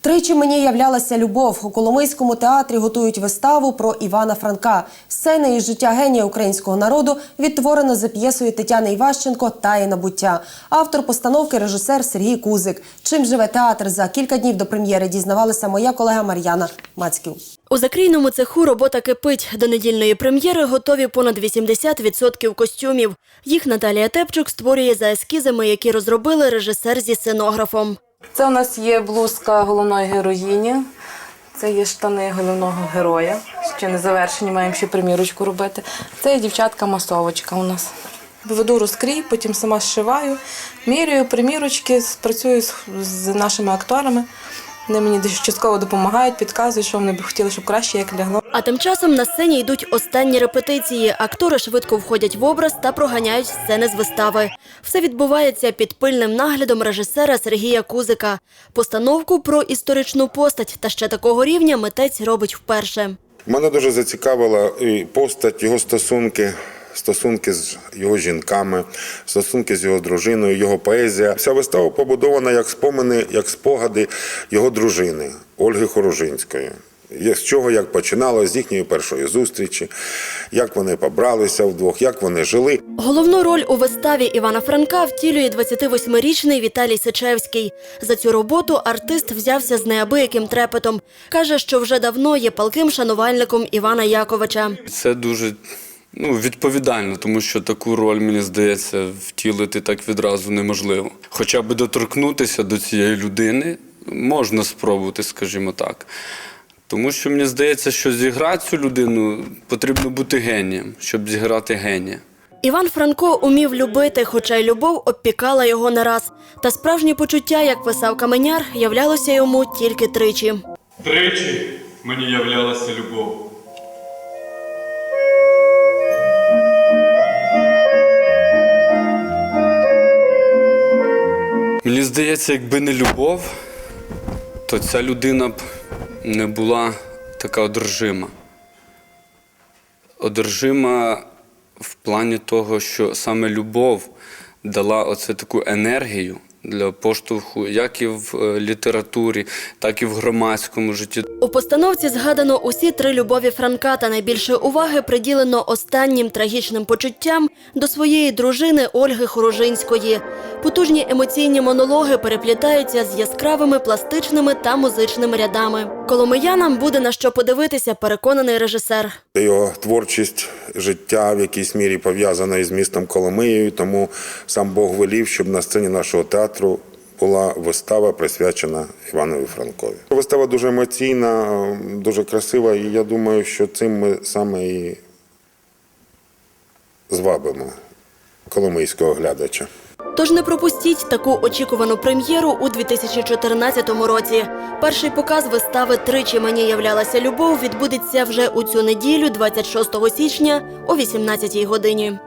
Тричі мені являлася любов. У Коломийському театрі готують виставу про Івана Франка. Сцена із життя генія українського народу відтворена за п'єсою Тетяни Іващенко Таїна буття. Автор постановки режисер Сергій Кузик. Чим живе театр за кілька днів до прем'єри, дізнавалася моя колега Мар'яна Мацьків. У закрійному цеху робота кипить. До недільної прем'єри готові понад 80% костюмів. Їх Наталія Тепчук створює за ескізами, які розробили режисер зі сценографом. Це у нас є блузка головної героїні. Це є штани головного героя. Ще не завершені, маємо ще примірочку робити. Це є дівчатка-масовочка у нас. Веду розкрій, потім сама зшиваю, міряю примірочки, працюю з, нашими акторами. Вони мені частково допомагають, підказують, що вони б хотіли, щоб краще як лягло. А тим часом на сцені йдуть останні репетиції. Актори швидко входять в образ та проганяють сцени з вистави. Все відбувається під пильним наглядом режисера Сергія Кузика. Постановку про історичну постать та ще такого рівня митець робить вперше. Мене дуже зацікавила і постать, його стосунки, стосунки з його жінками, стосунки з його дружиною, його поезія. Вся вистава побудована як спомини, як спогади його дружини Ольги Хорожинської. З чого як починало, з їхньої першої зустрічі, як вони побралися вдвох, як вони жили. Головну роль у виставі Івана Франка втілює 28-річний Віталій Сичевський. За цю роботу артист взявся з неабияким трепетом. Каже, що вже давно є палким шанувальником Івана Яковича. Це дуже ну, відповідально, тому що таку роль, мені здається, втілити так відразу неможливо. Хоча б доторкнутися до цієї людини можна спробувати, скажімо так. Тому що мені здається, що зіграти цю людину потрібно бути генієм, щоб зіграти генія. Іван Франко умів любити, хоча й любов обпікала його не раз. Та справжні почуття, як писав каменяр, являлося йому тільки тричі. Тричі мені являлася любов. Мені здається, якби не любов, то ця людина б не була така одержима. Одержима в плані того, що саме любов дала оце таку енергію для поштовху, як і в е, літературі, так і в громадському житті. У постановці згадано усі три любові Франка та найбільше уваги приділено останнім трагічним почуттям до своєї дружини Ольги Хорожинської. Потужні емоційні монологи переплітаються з яскравими пластичними та музичними рядами. Коломиянам буде на що подивитися, переконаний режисер. Його творчість, життя в якійсь мірі пов'язана із містом Коломиєю, тому сам Бог велів, щоб на сцені нашого театру була вистава присвячена Іванові Франкові. Вистава дуже емоційна, дуже красива, і я думаю, що цим ми саме і звабимо коломийського глядача. Тож не пропустіть таку очікувану прем'єру у 2014 році. Перший показ вистави Тричі мені являлася любов відбудеться вже у цю неділю, 26 січня о 18 годині.